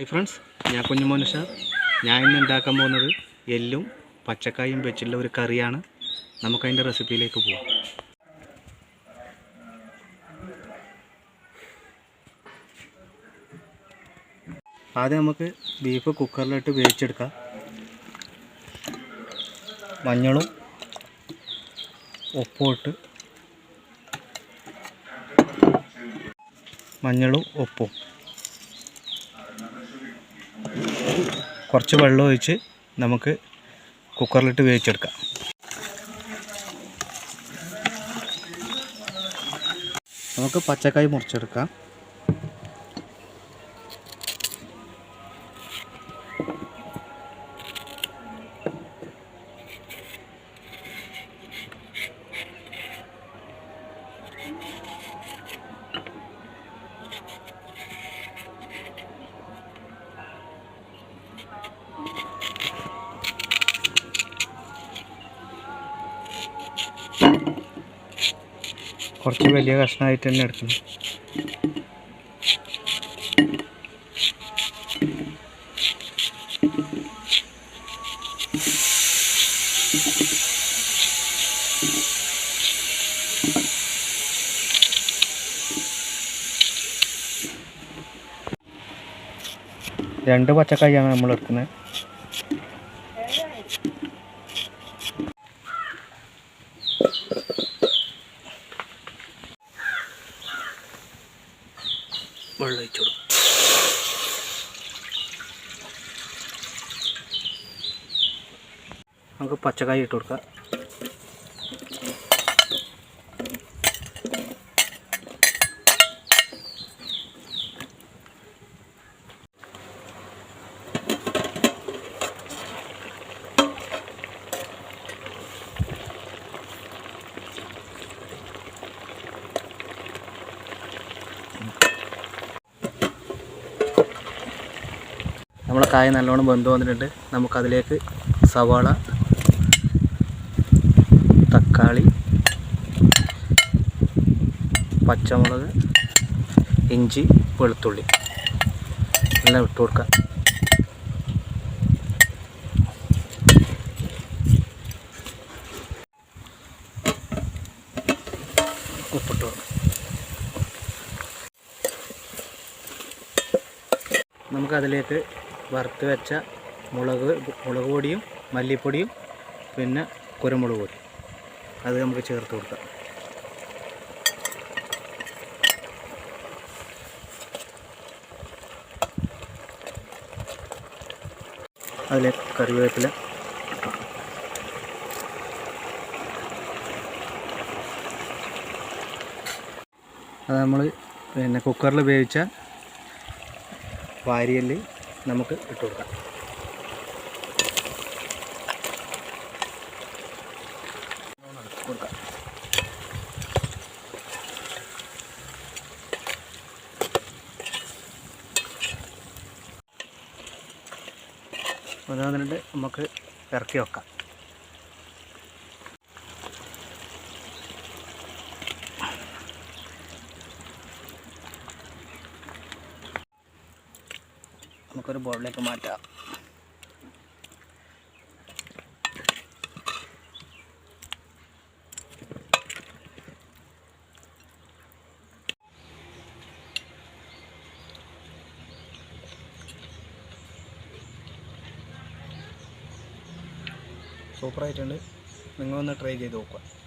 Hi friends ഞാൻ കുഞ്ഞുമോനുഷ ഞാൻ ഇന്ന് ഉണ്ടാക്കാൻ പോകുന്നത് എല്ലും പച്ചക്കായും വെച്ചുള്ള ഒരു കറിയാണ്. നമുക്കതിന്റെ റെസിപ്പിയിലേക്ക് പോവാം. ആദ്യം നമുക്ക് ബീഫ് കുക്കറിലിട്ട് വേവിച്ചെടുക്കാം. മഞ്ഞളും ഉപ്പും ഇട്ട്. മഞ്ഞളും ഉപ്പും. കുറച്ച് വെള്ളം ഒഴിച്ച് നമുക്ക് കുക്കറിലിട്ട് വേവിച്ചെടുക്കാം. നമുക്ക് പച്ചക്കായ് മുറിച്ചെടുക്കാം. കുറച്ച് വലിയ കഷ്ണമായിട്ട് തന്നെ എടുക്കുന്നു രണ്ട് പച്ചക്കായാണ് നമ്മൾ എടുക്കുന്നത്. വെള്ളം ഒഴിച്ചു കൊടുക്കും. നമുക്ക് പച്ചക്കായ ഇട്ട് കൊടുക്കാം. നമ്മളെ കായ നല്ലോണം ബന്ധം വന്നിട്ടുണ്ട്. നമുക്കതിലേക്ക് സവാള തക്കാളി പച്ചമുളക് ഇഞ്ചി വെളുത്തുള്ളി. എല്ലാം ഇട്ട് കൊടുക്കാം. നമുക്കതിലേക്ക് വറുത്ത് വെച്ച മുളക് മുളക് പൊടിയും മല്ലിപ്പൊടിയും പിന്നെ കുരുമുളക് പൊടി. അത് നമുക്ക് ചേർത്ത് കൊടുക്കാം. അതിൽ കറിവേപ്പില. അത് നമ്മൾ പിന്നെ കുക്കറിൽ ഉപയോഗിച്ച വാരിയൽ നമുക്ക് ഇട്ട് കൊടുക്കാം. കൊടുക്കാം ഒന്നാന്നിട്ട് നമുക്ക് ഇറക്കി വെക്കാം. നമുക്കൊരു ബോളിലേക്ക് മാറ്റാം. സൂപ്പറായിട്ടുണ്ട്. നിങ്ങളൊന്ന് ട്രൈ ചെയ്ത് നോക്കുക.